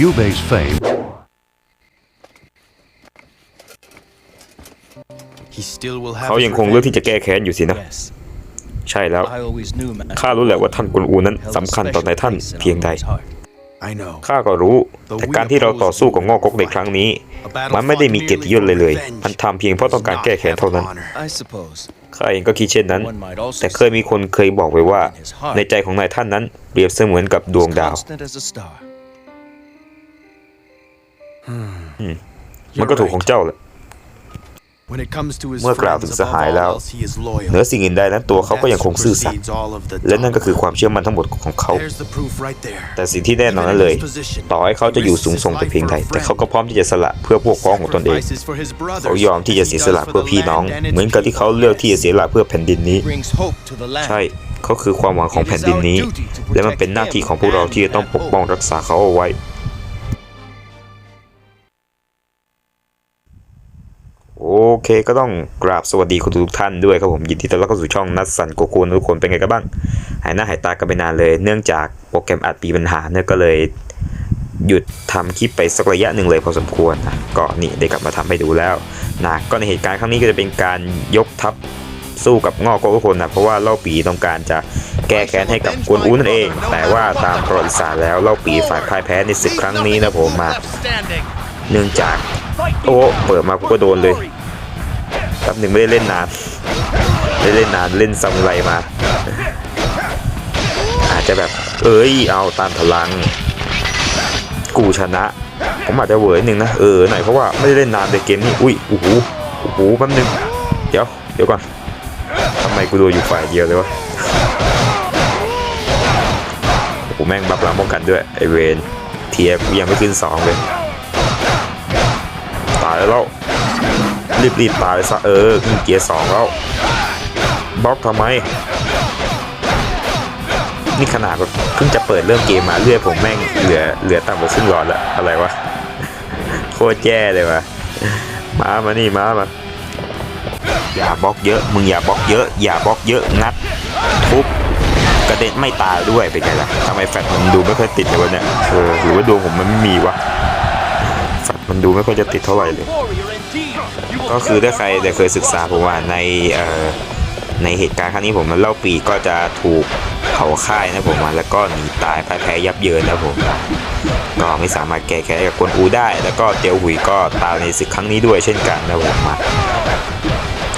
Liu Bei's fame He still will have เขา his ยังคงเลือก revenge. ที่จะแก้แค้นอยู่สินะ Yes. ใช่แล้ว I always knew man ข้ารู้แหละว่าท่านกวนอูนั้น held a สำคัญต่อใน special ท่าน place in เพียงใด Aloy's heart. I know. ข้าก็รู้ แต่การที่เราต่อสู้กับงอกกในครั้งนี้ มันไม่ได้มีเกียรติยศเลยเลย มันทำเพียงเพราะต้องการแก้แค้นเท่านั้น I suppose ข้าเองก็คิดเช่นนั้น one might also แต่เคยมีคนเคยบอกไว้ว่า ในใจของนายท่านนั้นเปรียบเสมือนกับดวง say ดาว มันก็ถูกของเจ้าแหละ When it comes to his เมื่อกล่าวถึง friends, ส above หาย all แล้ว else, he is loyal. เหนือสิ่งอื่นใดนั้นตัวเขาก็ยังคงซื่อสัตย์ Supersedes all of the และนั่นก็คือ dogma. ความเชื่อมั่นทั้งหมดของเขา There's the proof right there. แต่สิ่งที่แน่นอนนั้นเลย ต่อให้เขาจะอยู่สูงส่งแต่เพียงใดแต่เขาก็พร้อมที่จะสละเพื่อพวกพ้องของตนเอง Sacrifices for his brothers. เขายอมที่จะเสียสละ He does เพื่อ for พี่ the น้อง land and its เหมือนกับที่เขาเลือกที่จะเสียสละเพื่อแผ่นดินนี้ people. Brings hope to the land. ใช่เขาคือความหวังของแผ่นดินนี้ และมันเป็นหน้าที่ของพวกเราที่จะต้องปกป้องรักษาเขาเอาไว้ เคก็ต้องกราบสวัสดีคุณทุกท่านด้วยครับผมยินดีต้อนรับเข้าสู่ช่องนัดสันโกโกนทุกคนเป็นไงกันบ้าง หายหน้าหายตากันไปนานเลย เนื่องจากโปรแกรมอัดมีปัญหาเนี่ยก็เลย หยุดทำคลิปไปสักระยะหนึ่งเลยพอสมควรนะก็นี่ได้กลับมาทำให้ดูแล้วนะก็ในเหตุการณ์ครั้งนี้ก็จะเป็นการยกทัพสู้กับงอกโกทุกคนนะเพราะว่าเล่าปีต้องการจะแก้แค้นให้กับกวนอูนั่นเอง แต่ว่าตามประวัติศาสตร์แล้วเล่าปีฝ่ายพ่ายแพ้ในศึกครั้งนี้นะผมมา เนื่องจากโอ้เปิดมากูก็โดนเลย แป๊บหนึ่งไม่ได้เล่นนานไม่ได้เล่นนานเล่นซามูไรมา อาจจะแบบ เอ้ย เอาตามพลัง กูชนะ ผมอาจจะเหวอหนึ่งนะ เออหน่อยเพราะว่าไม่ได้เล่นนานในเกมนี้ อุ้ยโอ้โหโอ้โหแป๊บหนึง เดี๋ยว เดี๋ยวก่อนทำไมกูโดนอยู่ฝ่ายเดียวเลยวะโอ้โหแม่งบับหลังป้องกันด้วย ไอเวนเทียกูยังไม่ขึ้นสองเลย ตายแล้ว รีบรีบๆตายซะเออขึ้นเกียร์สองแล้วบล็อกทำไม นี่ขนาดแบบเพิ่งจะเปิดเริ่มเกมมาเรื่อยผมแม่งเหลือเหลือต่ำกว่าครึ่งหลอดละอะไรวะ โคตรแย่เลยวะมามานี่มามาอย่าบล็อกเยอะ มึงอย่าบล็อกเยอะ อย่าบล็อกเยอะงัดทุบกระเด็นไม่ตายด้วยเป็นไงล่ะทำไมแฟตมันดูไม่ค่อยติดเลยวะเนี่ยเออหรือว่าดวงผมมันไม่มีวะแฟตมันดูไม่ค่อยจะติดเท่าไหร่เลย ก็คือถ้าใครเคยศึกษาผมว่าในในเหตุการณ์ครั้งนี้ผมมันเล่าปีก็จะถูกเผาค่ายนะผมมาแล้วก็หนีตายพ่ายแพ้ยับเยินนะผมก็ไม่สามารถแก้แค้นกับกวนอูได้ แล้วก็เตียวหุยก็ตายในศึกครั้งนี้ด้วยเช่นกันนะผมมา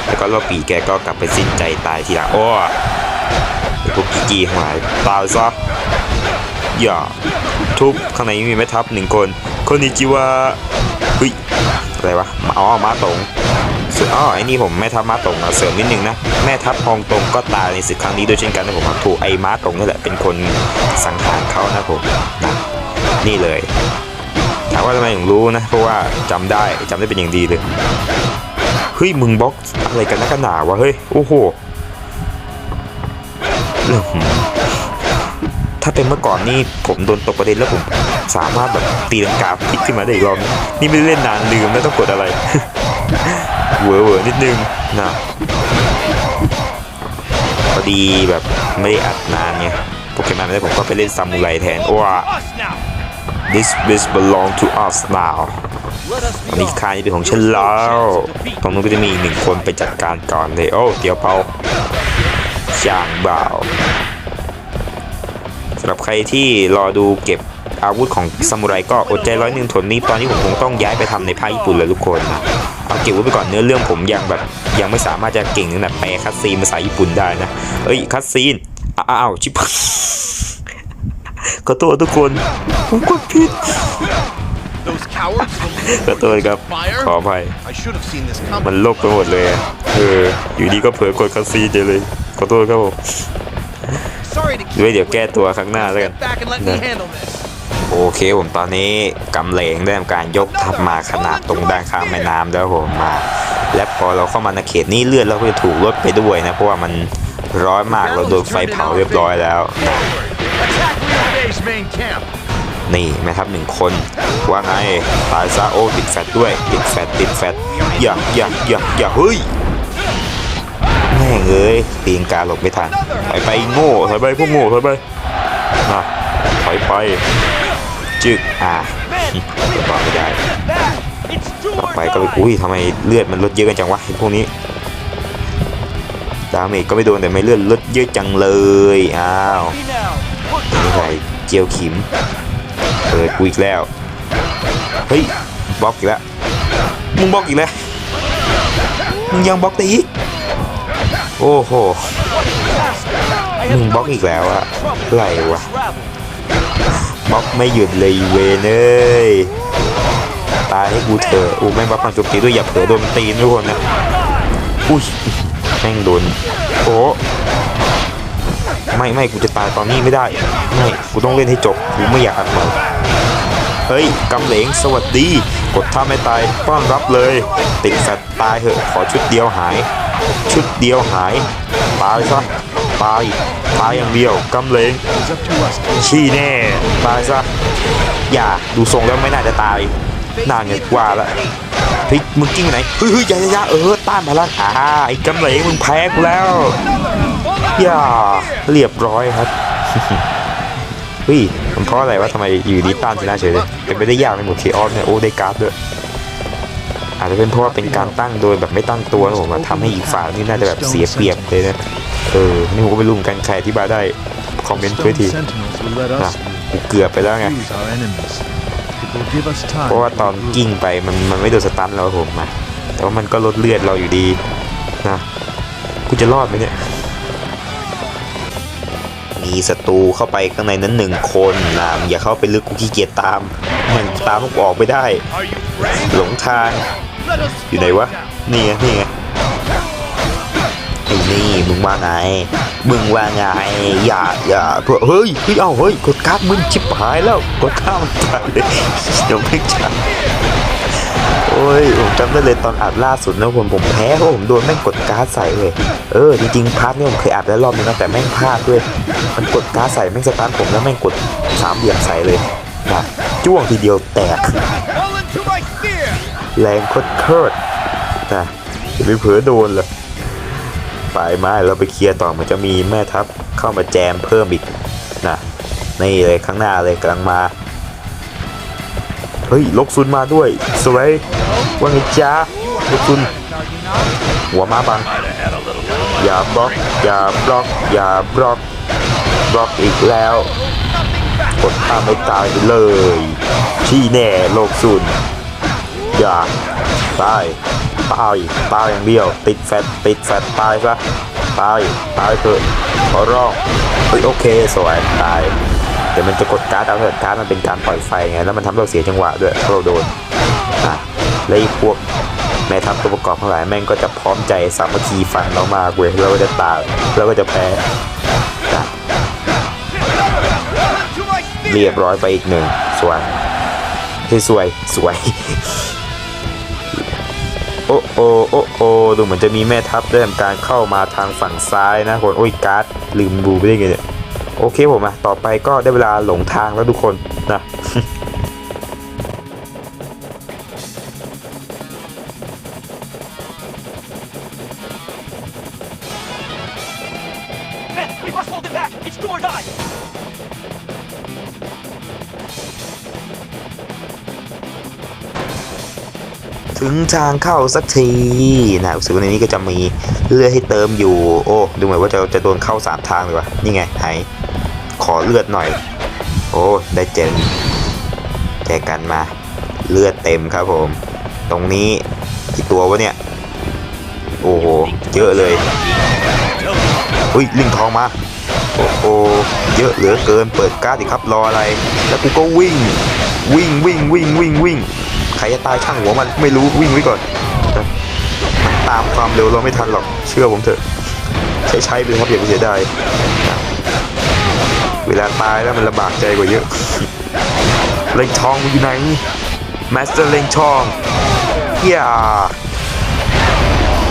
แล้วก็เล่าปีแกก็กลับไปสิ้นใจตายทีหลังโอ้อ้พวกกีกีหายตายซะอย่าทุบข้างในมีแม่ทัพหนึ่งคนคนนิจิวะเฮ้ยอะไรวะอ๋อมาตง ส่วนอ๋อไอ้นี่ผมแม่ทัพม้าตรงเสริมนิดนึงนะแม่ทัพฮองตรงก็ตายในศึกครั้งนี้ด้วยเช่นกันนะผมถูกไอ้ม้าตรงนี่แหละเป็นคนสังหารเขานะผมนะนี่เลยถามว่าทำไมถึงรู้นะเพราะว่าจำได้จำได้เป็นอย่างดีเลยเฮ้ยมึงบล็อกอะไรกันนักหนาวะเฮ้ยโอ้โหอื้อหือถ้าเป็นเมื่อก่อนนี่ผมโดนตกประเด็นแล้วผมสามารถแบบตีลังกาพลิกขึ้นมาได้อีกรอบนี่ไม่ได้เล่นนานลืมแล้วต้องกดอะไร เวอร์เวอร์นิดนึงนะพอดีแบบไม่ได้อัดนานไงโปเกมอนแล้วผมก็ไปเล่นซามูไรแทนว้า this this belong to us now ตอนนี้ค่ายนี้เป็นของฉันแล้วตรงนู้นก็จะมีหนึ่งคนไปจัดการก่อนเลยโอ้เดี๋ยวเปาช่างเบาสำหรับใครที่รอดูเก็บอาวุธของซามูไรก็อดใจร้อยหนึ่งทนนี้ตอนนี้ผมคงต้องย้ายไปทำในภาคญี่ปุ่นเลยทุกคน เอาเก็บไว้ไปก่อนเนื้อเรื่องผมยังแบบยังไม่สามารถจะเก่งขนาดแปลคัดซีนภาษาญี่ปุ่นได้นะ เอ้ยคัดซีนอ้าวชิบขอโทษทุกคน ผมกดผิด Those cowards will ขอโทษครับ ขออภัย I should have seen this coming. มันโลกไปหมดเลยอะเอออยู่ดีก็เผลอกดคัสซีนเฉยเลย ขอโทษครับผม Sorry to ด้วยเดี๋ยวแก้ตัวครั้งหน้าแล้วกัน Step back โอเคผมตอนนี้กำเหลงได้ทำการยกทัพมาขนาดตรงด้านข้างแม่น้ำแล้วผมมา และพอเราเข้ามาในเขตนี้เลือดเราก็จะถูกลดไปด้วยนะเพราะว่ามันร้อนมากเราโดนไฟเผาเรียบร้อยแล้ว นี่แม่ทัพหนึ่งคนว่าไงตายซะโอติดแฟตด้วย ติดแฟตติดแฟตอย่าอย่าอย่าอย่าเฮ้ยแม่งเอ้ยตีนกาหลบไม่ทันถอยไปโง่ถอยไปพวกโง่ถอยไปนะถอยไป จึกอ่าต่อไม่ได้ต่อไปก็ไปอุ้ยทำไมเลือดมันลดเยอะกันจังวะไอ้พวกนี้ดาเมจก็ไม่โดนแต่ไม่เลือดลดเยอะจังเลยอ้าวนี่ใส่เจียวขิมเปิดกูอีกแล้วเฮ้ยบล็อกอีกแล้วมึงบล็อกอีกแล้วมึงยังบล็อกได้อีโอ้โหมึงบล็อกอีกแล้วอะไรวะ บล็อกไม่หยุดเลยเวเอ้ยตายให้กูเถอะอู้แม่งบล็อกความจุกตีด้วยอย่าเผลอโดนมันตีนทุกคนนะอุ้ยแม่งโดนโอ้ไม่ไม่กูจะตายตอนนี้ไม่ได้ไม่กูต้องเล่นให้จบกูไม่อยากอัดใหม่เฮ้ยกำเหลงสวัสดี กดท่าไม่ตายต้อนรับเลย ติดแฟตตายเหอะขอชุดเดียวหาย ชุดเดียวหายตายซะ ตายตายอย่างเดียวกำเลงชี้แน่ตายซะอย่าดูทรงแล้วไม่น่าจะตายน่าเงี้ยกว่าละเฮ้ยมึงกิ้งไปไหนเฮ้ยเฮ้ยยายาอย่าเออต้านพลังอ่าไอ้กำเลงมึงแพ้กูแล้วอย่าเรียบร้อยครับเฮ้ยมันเพราะอะไรวะทำไมอยู่ดีต้านชนะเฉยเลยเป็นไปได้ยากในหมดเคออสเนี่ยโอ้ได้การ์ดด้วยอาจจะเป็นเพราะว่าเป็นการตั้งโดยแบบไม่ตั้งตัวนะผมทำให้อีกฝ่ายนี่น่าจะแบบเสียเปรียบเลยนะ เออนี่ผมก็ไม่รู้เหมือนกันใครอธิบายได้ คอมเมนต์ด้วย Stone ที sentinels will let นะ us กูเกือบไปแล้วไง lose our enemies. It will give us time. เพราะว่าตอน to regroup. กิ้งไปมันมันไม่โดนสตันเราผมมาแต่ว่ามันก็ลดเลือดเราอยู่ดีนะกูจะรอดไหมเนี่ย มีศัตรูเข้าไปข้างในนั้นหนึ่งคนนะมึงอย่าเข้าไปลึกกูขี้เกียจตาม มันตามพวกออกไม่ได้ Are you ready? หลงทาง Let us อยู่ไหนวะ นี่ไงนี่ไงไอ้นี่มึงว่าไง มึงว่าไง อย่าอย่าพวกเฮ้ยเฮ้ยเอาเฮ้ยกดการ์ดมึงชิบหายแล้วกดข้ามมันตายเลยเดี๋ยวไม่จับโอ้ยผมจำได้เลยตอนอัดล่าสุดนะผมผมแพ้เพราะผมโดนแม่งกดการ์ดใส่เลยเออจริงๆพาร์ทนี้ผมเคยอัดแล้วรอบนึงนะแต่แม่งพลาดด้วย มันกดการ์ดใส่แม่งสตาร์ผมแล้วแม่งกดสามเหลี่ยมใส่เลยนะจ้วงทีเดียวแตกแรงโคตรโคตรนะอย่เผลอโดนเลย ปลายไม้เราไปเคลียร์ต่อมันจะมีแม่ทัพเข้ามาแจมเพิ่มอีกนะนี่เลยข้างหน้าเลยกำลังมา เฮ้ยลกซุนมาด้วยสวยว่าไงจ้าลกซุน หัวมาบัง อย่าบล็อก อย่าบล็อก อย่าบล็อก บล็อกอีกแล้วกดข้ามไม่ตายเลย ที่แน่โลกซุน อย่าตาย ตายตาอย่างเดียว ติดแฟตติดแฟตตายซะตายตายเถอะขอร้องเฮ้ยโอเคสวยตายแต่มันจะกดการ์ดเอาเถอะการ์ดมันเป็นการปล่อยไฟไงแล้วมันทำให้เราเสียจังหวะด้วยเราโดนอะแล้วไอ้พวกแม่ทัพตัวประกอบทั้งหลายแม่งก็จะพร้อมใจสามัคคีฟันเรามากเว้ยเราก็จะตายเราก็จะแพ้นะเรียบร้อยไปอีกหนึ่งสวยเฮ้สวยสวย อ้โอโอ้โอดูเหมือนจะมีแม่ทัพได้ทำการเข้ามาทางฝั่งซ้ายนะคนโอ้ยการ์ดลืมดูไปได้ไงเนี่ยโอเคผมอะต่อไปก็ได้เวลาหลงทางแล้วทุกคนนะ ทางเข้าสักทีนะรู้สึกว่าในนี้ก็จะมีเลือดให้เติมอยู่ โอ้ดูเหมือนว่าจะจะโดนเข้าสามทางเลยวะนี่ไงไหขอเลือดหน่อย โอ้ได้เจนแจกันมา เลือดเต็มครับผม ตรงนี้กี่ตัววะเนี่ยโอ้โหเยอะเลยอุ้ยลิงทองมาโอ้โหเยอะเหลือเกินเปิดการ์ดดิครับรออะไร แล้วกูก็วิ่ง วิ่งวิ่งวิ่งวิ่งวิ่ง ครจะตายช่างหัวมันไม่รู้วิ่งไว้ก่อนนะมันตามความเร็วเราไม่ทันหรอกเชื่อผมเถอะ ใช้ใช้ไปครับอย่าไปเสียดายเวลาตายแล้วมันลำบากใจกว่าเยอะเล็งทองอยู่ไหนมาสเตอร์เล็งทองอย่า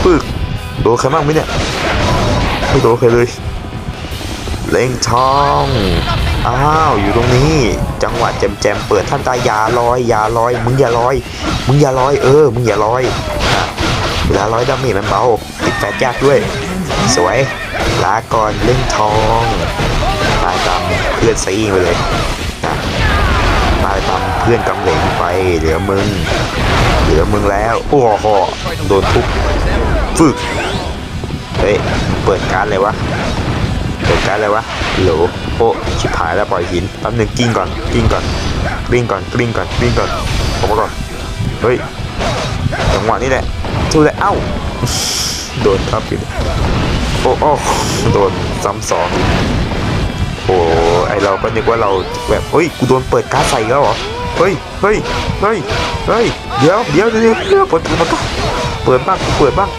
ปึกโดนใครบ้างไหมเนี่ยไม่โดนใครเลยเล่งทอง อ้าวอยู่ตรงนี้ จังหวะแจมแจมเปิดท่านตายอย่าลอยอย่าลอย มึงอย่าลอย มึงอย่าลอยเออ มึงอย่าลอยอะเวลาลอยดาเมจมันเบาติดแฟตยากด้วย สวยลาก่อนเล่งทองตายตามเพื่อนซีไปเลยนะมาเลยพื่อนกำเหลงไปเหลือมึงเหลือมึงแล้วโอ้โหโดนทุบฟึกเฮ้ยเปิดการเลยวะ ดการดเลยวะโหลโอ้ชิบหายแล้วปล่อยหินแป๊บหนึงกิ้งก่อนกิ้งก่อนกลิ้งก่อนกลิ้งก่อนกลิ้งก่อนออกมาก่อนเฮ้ยจังหวะนี้แหละสู้เลยเอ้าโดนทับอยู่เนี่ยโอ้โอ้โดนซ้ำสองโอ้ไอเราก็นึกว่าเราแบบเฮ้ยกูโดนเปิดการดใส่แล้วเหรอเฮ้ยเฮ้ยเฮ้ยเฮ้ยเดี๋ยวเดี๋ยวเดี๋ยวเดียวปิดเปิดเปิดบ้างเปิดบ้าง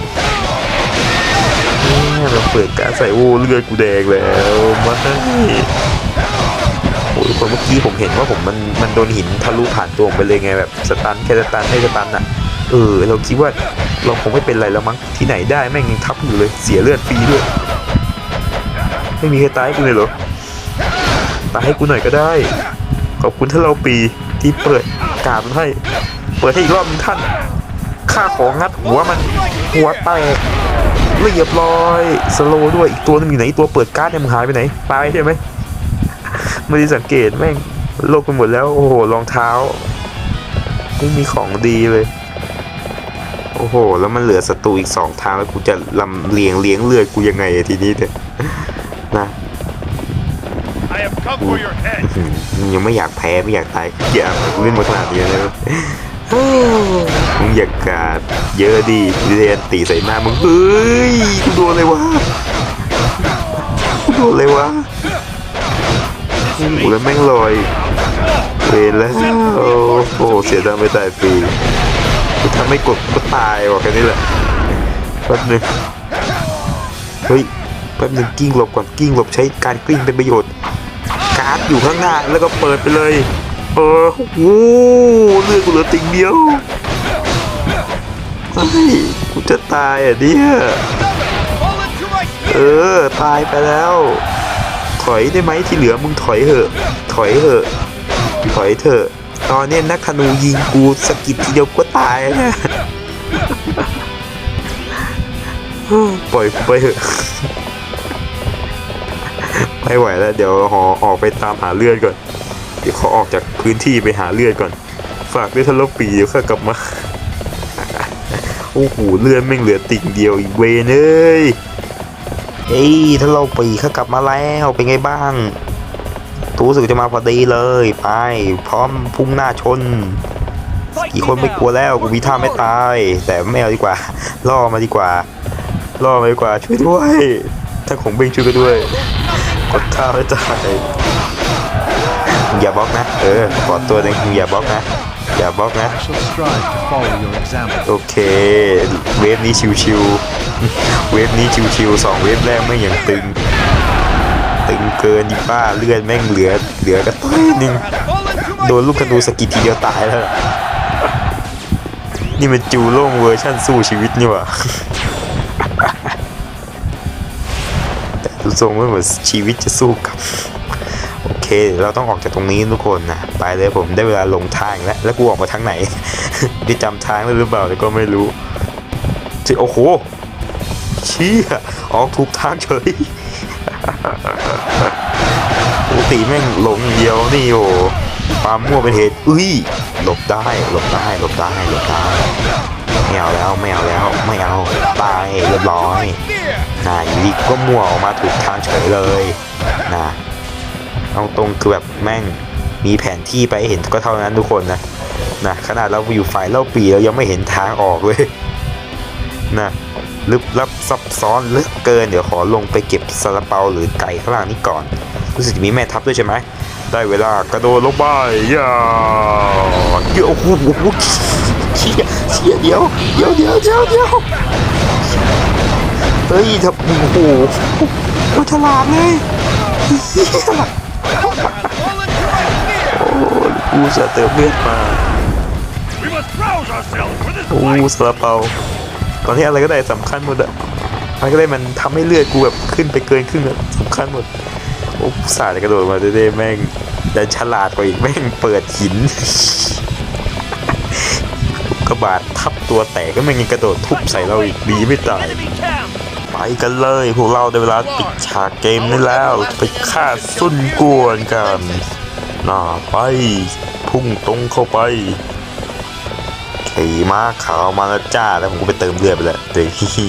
เนี่เราเปิดการใส่โอ้เลือดกูแดงแล้วมาให้โอ้ยคนเมื่อกี้ผมเห็นว่าผมมันมันโดนหินทะลุผ่านตัวผมไปเลยไงแบบสตันแค่สตันให้สตันอะเออเราคิดว่าเราคงไม่เป็นไรแล้วมั้งที่ไหนได้แม่งยังทับอยู่เลยเสียเลือดฟรีด้วยไม่มีใครตายกูเลยเหรอตายให้กูหน่อยก็ได้ ขอบคุณท่านเราปีที่เปิดกาบมันให้ เปิดให้อีกรอบนึงท่านข้าของงัดหัวมันหัวแตก เรียบร้อยสโลว์ด้วยอีกตัวนึงอยู่ไหนอีกตัวเปิดการ์ดเนี่ยมึงหายไปไหนตายใช่ไหมไม่ได้สังเกตแม่งโลกไปหมดแล้วโอ้โหรองเท้าไม่มีของดีเลย โอ้โห แล้วมันเหลือศัตรูอีกสองทางแล้วกูจะลำเลียงเลี้ยงเลือดกูยังไงอะทีนี้เนี่ยนะ I have come for your head. อืมยังไม่อยากแพ้ไม่อยากตายอย่าเล่นมาขนาดนี้เลย มึงอยากาดเยอะดีเรียนตีใส่หน้ามึงเฮ้ยกูโดนเลยวะกูโดนเลยวะโอ้โหแล้วแม่งลอยเวรแล้วโอ้โหเสียดังไปตายฟรีกูถ้าไม่กดก็ตายว่ะแค่นี้แหละแป๊บหนึงเฮ้ยแป๊บหนึงกิ้งหลบก่อนกิ้งหลบใช้การกิ้งเป็นประโยชน์การ์ดอยู่ข้างหน้าแล้วก็เปิดไปเลย เออโอ้โหเลือดกูเหลือติ่งเดียวเฮ้ยกูจะตายอะเนี่ยเออ ตายไปแล้ว ถอยได้ไหมที่เหลือมึงถอยเถอะ ถอยเถอะ ถอยเถอะ ตอนนี้นักธนูยิงกูสะกิดทีเดียวก็ตายนี่ยปล่อยไปเถอะไม่ไหวแล้ว เดี๋ยวหอออกไปตามหาเลือดก่อน เดี๋ยวเขาออกจากพื้นที่ไปหาเลือดก่อน ฝากด้วยทะลปีเดี๋ยวข้ากลับมา โอ้โหเลือดแม่งเหลือติ่งเดียวอีกเวเอ้ยเอ้ยถ้าเราปีข้ากลับมาแล้วเป็นไงบ้างตูรู้สึกจะมาพอดีเลยไป พร้อมพุ่งหน้าชนกี่คนไม่กลัวแล้วกูมีท่าไม่ตาย แต่ไม่เอาดีกว่าล่อมาดีกว่าล่อมาดีกว่าช่วยด้วยถ้าของเบงช่วยกันด้วยกดท่าไม่ตาย มึงอย่าบล็อกนะเออขอตัวหนึ่งมึงอย่าบล็อกนะอย่าบล็อกนะ I shall strive to follow your example. โอเค เวฟนี้ชิวๆเวฟนี้ชิวๆสองเวฟแรกไม่งอย่างตึง ตึงเกินดิป้าเลือดแม่งเหลือเหลือกระต้อยหนึ่ง Has fallen to my โดนลูกธนูสะกิดทีเดียวตายแล้วนี่มันจูโล่งเวอร์ชั่นสู้ชีวิตนี่หว่าแต่ดูทรงไม่เหมือนชีวิตจะสู้กับโอ เคเราต้องออกจากตรงนี้ทุกคนนะไปเลยผมได้เวลาลงทางแล้วแล้วกูออกมาทางไหนได้จำทางได้หรือเปล่าก็ไม่รู้จิโอ้โหเชี่ยออกถูกทางเฉยปกติแม่งหลงเดียวนี่โอ้ความมั่วเป็นเหตุอุ้ยหลบได้หลบได้หลบได้หลบได้ไม่เอาแล้วไม่เอาแล้วไม่เอาตายเรียบร้อยนะอยู่ดีก็มั่วออกมาถูกทางเฉยเลยนะ เอาตรงคือแบบแม่งมีแผนที่ไปหเห็นก็เท่านั้นทุกคนนะนะขนาดเราอยู่ฝ่ายเล่าปีเรายังไม่เห็นทางออกเลยนะลึกลับซับซ้อนเลือกเกินเดี๋ยวขอลงไปเก็บซาลาเปาหรือไก่ข้างล่างนี้ก่อนรู้สึกจะมีแม่ทัพด้วยใช่ไหมได้เวลากระโดดลงไปย่าเดี๋ยวโอ้โหเชี่ยเชี่ยเดี๋ยวเดี๋ยวเดี๋ยวเดี๋ยวเดี๋ยวเฮ้ยทับโอ้โหโคตรฉลาดเลยเหี้ย Fall กูจะเติมเลือดมาโอ้ fight. ซาลาเปาตอนนี้อะไรก็ได้สำคัญหมดอะอะไรก็ได้มันทำให้เลือดกูแบบขึ้นไปเกินครึ่งอะสำคัญหมดโอ้สาดกระโดดมาเด้ๆแม่งดันฉลาดกว่าอีกแม่งเปิดหิน กระบาดทับตัวแตกก็แม่งยังกระโดดทุบใส่เราอีกดีไม่ตายไปกันเลยพวกเราได้เวลาปิดฉากเกมนี้แล้ว ไปฆ่าซุนกวนกัน น่าไป พุ่งตรงเข้าไปขี่ม้าขาวมาแล้วจ้าแล้วผมก็ไปเติมเลือดไปแล้วเดี๋ยวฮิ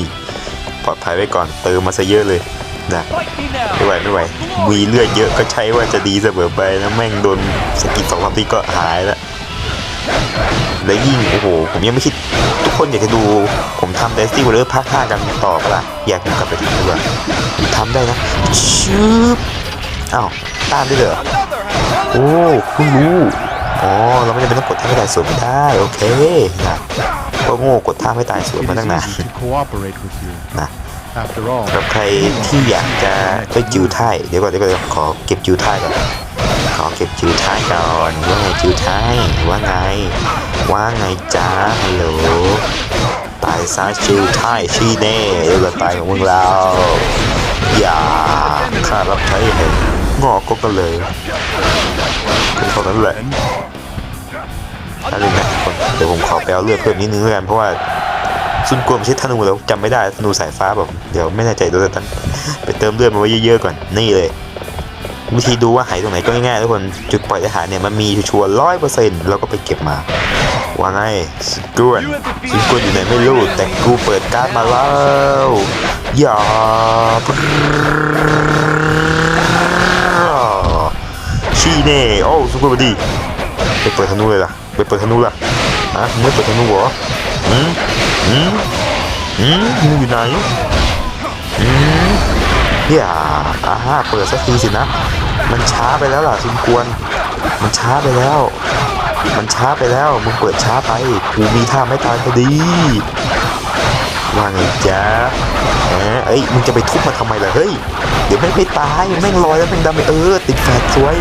ปลอดภัยไว้ก่อนเติมมาซะเยอะเลยนะไม่ไหวไม่ไหวมีเลือดเยอะก็ใช้ว่าจะดีเสมอไปนะแม่งโดนสกิดสองสามทีก็หายแล้วแล้วยิ่งโอ้โหผมยังไม่คิดทุกคนอยากจะดู ผมทำเดสตี้วอลเลอร์ภาค5กันต่อปะล่ะอยากกลับไปทีดีกว่าทำได้นะชืบอ้าวตามได้เลยเหรอ โอ้เพิ่งรู้อ๋อเราไม่จำเป็นต้องกดท่าไม่ตายสวนไม่ได้โอเคนะก็โง่กดท่าไม่ตายสวน It มา is ตั้งนาน easy to cooperate with you. นะ After all, สำหรับใครที่อยากจะได้จิวท้ายเดี๋ยวก่อนเดี๋ยวก่อนขอเก็บจิวท้ายก่อนขอเก็บจิวท้ายก่อนว่าไงจิวท้ายว่าไงว่าไงจ้าฮัลโหลตายซะจิวท้ายชี้แน่เดี๋ยวก็ตายของมึงแล้วอย่าข้ารับใช้เห็นงอกก็กันเลย เป็นเท่านั้นแหละถ้าเล่นนะทุกคนเดี๋ยวผมขอไปเอาเลือดเพิ่มนิดนึงแล้วกันเพราะว่าซุนกวมใช้ธนูแล้วจำไม่ได้ธนูสายฟ้าแบบเดี๋ยวไม่แน่ใจดูแต่ตั้งไปเติมเลือดมาไว้เยอะๆก่อนนี่เลย วิธีดูว่าหายตรงไหนก็ง่ายๆทุกคนจุดปล่อยทหารเนี่ยมันมีชัวร์ร้อยเปอร์เซ็นต์เราก็ไปเก็บมาว่าไงซุนกวนซุนกวนอยู่ไหนไม่รู้แต่กูเปิดการ์ดมาแล้วอย่า ชี้เน่โอ้ซุนกวนมาดีไปเปิดธนูเลยล่ะไปเปิดธนูล่ะฮะไม่เปิดธนูเหรออืมอืมอืมมึงอยู่ไหนอืมอย่าอ่าฮะเปิดสักทีสินะ มันช้าไปแล้วล่ะคุณกวนมันช้าไปแล้ว มันช้าไปแล้วมึงเปิดช้าไปกูมีท่าไม่ตายพอดีว่าไงจ๊ะแหมเอ้ยมึงจะไปทุบมันทำไมล่ะเฮ้ย เดี๋ยวแม่งไม่ตายแม่งลอยแล้วแม่งดำไปเออ ติดแฟดสวย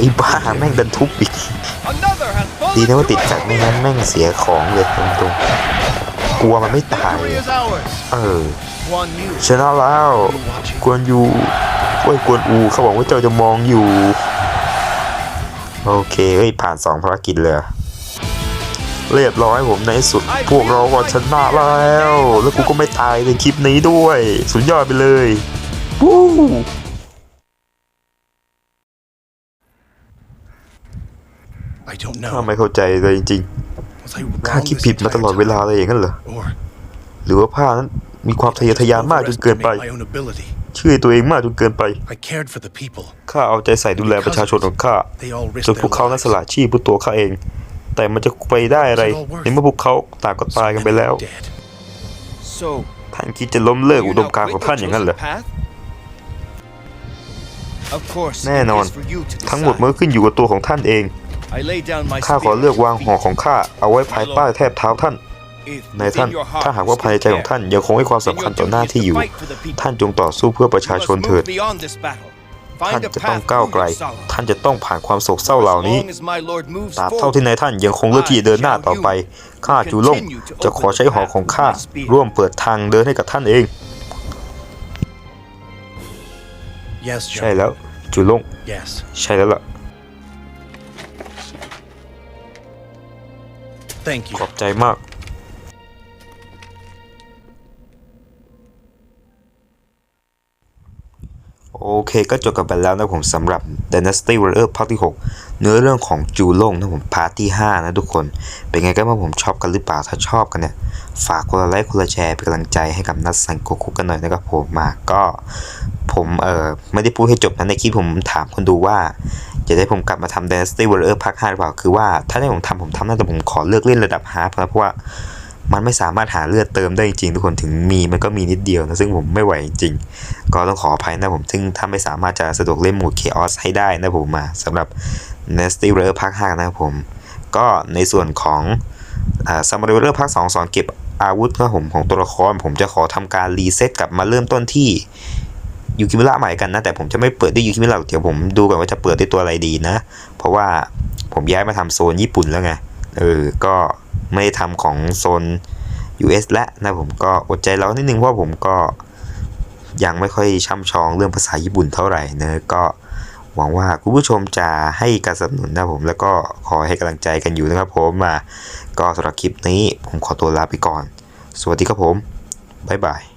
ไอ้บ้าแม่งดันทุบอีก Another has fallen ดีนะว่าติด to แฟ my ดไม่งั้นแม่งเสียของเลยตรงๆกลัวมันไม่ตาย Victory is ours. เออ Guan Yu. ชนะแล้วกวนยูเว้ยกวนอูเขาบอกว่าเจ้าจะมองอยู่ โอเคเฮ้ยผ่านสองภารกิจเลยเรียบร้อยผมในที่สุด พวกเราก็ชนะแล้ว แล้วกูก็ไม่ตายในคลิปนี้ด้วย สุดยอดไปเลย วู้ I don't ข้า know. ไม่เข้าใจเลยจริง Was I ๆ ข้า wrong คิด this ผิดมาต entire ลอดเวลา time? เลยอย่างนั้นเหรอ Or หรือว่าผ้านั้นมีความทะเยอทะยานมากจนเกินไป overestimate my own ability? เชื่อตัวเองมากจนเกินไป I cared for the people. ข้าเอาใจใส่ดูแลประชาชนของข้า They all จ risked นพวกเขา their นั้น lives. สละชีพเพื่อตัวข้าเอง แต่มันจะไปได้อะไร ในเมื่อพวกเขาต่างก็ So ตายกันไป many แล้ว dead. So, ท่านคิดจะล้มเลิก you อุดม now การณ์ quit ของ the ท่านอย่างนั้นเหรอ chosen path? Of course, แน่นอน it is for you to ทั้งหมด decide. มันก็ขึ้นอยู่กับตัวของท่านเอง I lay down my ข้าขอ spear เลือก at your วางหอก feet. ของข้าเอาไว้ภายใต้แทบเท้าท่าน If ในท่าน within your heart ถ้าหาก you ว่าภายในใจ still ของ care, ท่านยังคงให้ความ then สำคัญ your ต่อหน้า duty ที่ is อ to ยู่ fight for the people. ท่านจงต่อสู้เพื่อประ You ชา must ชนเถิด move beyond this battle. ท่าน Find a จะต้อง path ก้าว through ไกล your sorrow. ท่านจะต้องผ่านความโศกเศร้าเหล่า As นี้ long as my lord moves ตราบ forward, เท่าที่นายท่านยังคงเลือกที่จะเดินหน้าต่อไป ข้าจูล่งจะขอใช้หอกของข้าร่วมเปิดทางเดินให้กับท่านเอง Yes, ใช่ General. แล้วจูล่ง Yes. ใช่แล้วล่ะ Thank you. ขอบใจมาก โอเคก็จบกันไปแล้วนะผมสำหรับ Dynasty Warrior ภาคที่ 6 เนื้อเรื่องของจูโล่งนะผมพาร์ทที่ 5 นะทุกคน เป็นไงกันบ้างผมชอบกันหรือเปล่าถ้าชอบกันเนี่ย ฝากคนละไลค์คนละแชร์เป็นกำลังใจให้กับนัทสันโกคุกันหน่อยนะครับผมมาก็ผมเอ่อไม่ได้พูดให้จบนะในคลิปผมถามคนดูว่าจะได้ผมกลับมาทำ Dynasty Warrior ภาค5หรือเปล่า คือว่าถ้าได้ผมทำผมทำน่าจะผมขอเลือกเล่นระดับฮาร์ดนะเพราะว่า มันไม่สามารถหาเลือดเติมได้จริงทุกคนถึงมีมันก็มีนิดเดียวนะซึ่งผมไม่ไหวจริง ก็ต้องขออภัยนะผมซึ่งถ้าไม่สามารถจะสะดวกเล่นโหมด Chaos ให้ได้นะผมมาสำหรับ Nasty r a r ภาค5นะครับผม ก็ในส่วนของซัมมาริเ r อร์ภาค2สอนเก็บอาวุธครับผมของตัวละคร ผมจะขอทำการรีเซ็ตกลับมาเริ่มต้นที่ยูกิมิระใหม่กันนะ แต่ผมจะไม่เปิดด้วยยูกิมิระเดี๋ยวผมดูก่อนว่าจะเปิดด้วยตัวอะไรดีนะ เพราะว่าผมย้ายมาทำโซนญี่ปุ่นแล้วไง เออก็ไม่ได้ทำของโซน US และนะผมก็อดใจรอนิดนึงเพราะผมก็ยังไม่ค่อยช่ำชองเรื่องภาษาญี่ปุ่นเท่าไหร่นะก็หวังว่าคุณผู้ชมจะให้การสนับสนุนนะผมแล้วก็ขอให้กำลังใจกันอยู่นะครับผมมาก็สำหรับคลิปนี้ผมขอตัวลาไปก่อน สวัสดีครับผม บ๊ายบาย